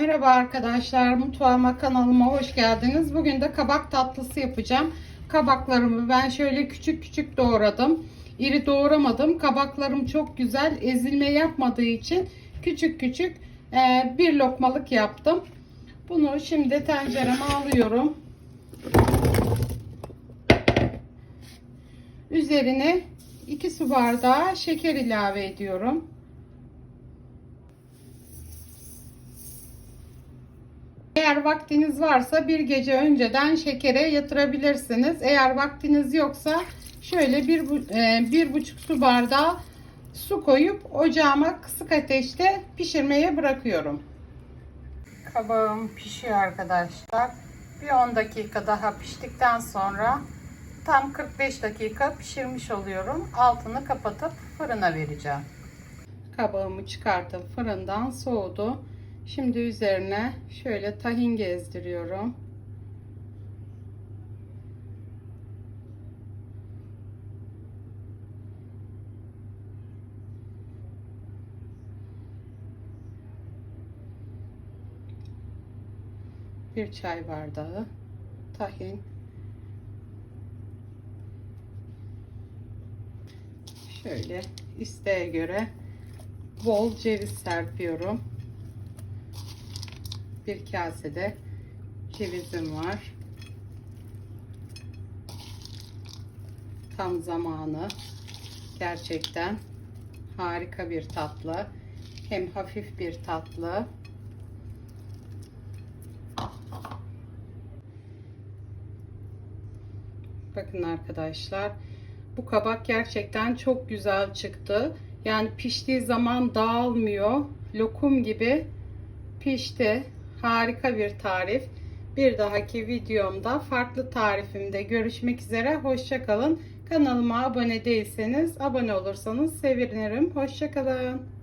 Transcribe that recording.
Merhaba arkadaşlar, mutfağıma kanalıma hoş geldiniz. Bugün de kabak tatlısı yapacağım. Kabaklarımı ben şöyle küçük küçük doğradım. İri doğramadım. Kabaklarım çok güzel ezilme yapmadığı için küçük küçük e, bir lokmalık yaptım. Bunu şimdi tencereme alıyorum. Üzerine 2 su bardağı şeker ilave ediyorum. Eğer vaktiniz varsa bir gece önceden şekere yatırabilirsiniz. Eğer vaktiniz yoksa şöyle bir, e, bir buçuk su bardağı su koyup ocağıma kısık ateşte pişirmeye bırakıyorum. Kabağım pişiyor arkadaşlar. Bir 10 dakika daha piştikten sonra tam 45 dakika pişirmiş oluyorum. Altını kapatıp fırına vereceğim. Kabağımı çıkartıp fırından soğudu. Şimdi üzerine şöyle tahin gezdiriyorum. Bir çay bardağı tahin. Şöyle isteğe göre bol ceviz serpiyorum. Bir kasede cevizim var. Tam zamanı. Gerçekten harika bir tatlı. Hem hafif bir tatlı. Bakın arkadaşlar. Bu kabak gerçekten çok güzel çıktı. Yani piştiği zaman dağılmıyor. Lokum gibi pişti. Harika bir tarif. Bir dahaki videomda farklı tarifimde görüşmek üzere. Hoşçakalın. Kanalıma abone değilseniz abone olursanız sevinirim. Hoşçakalın.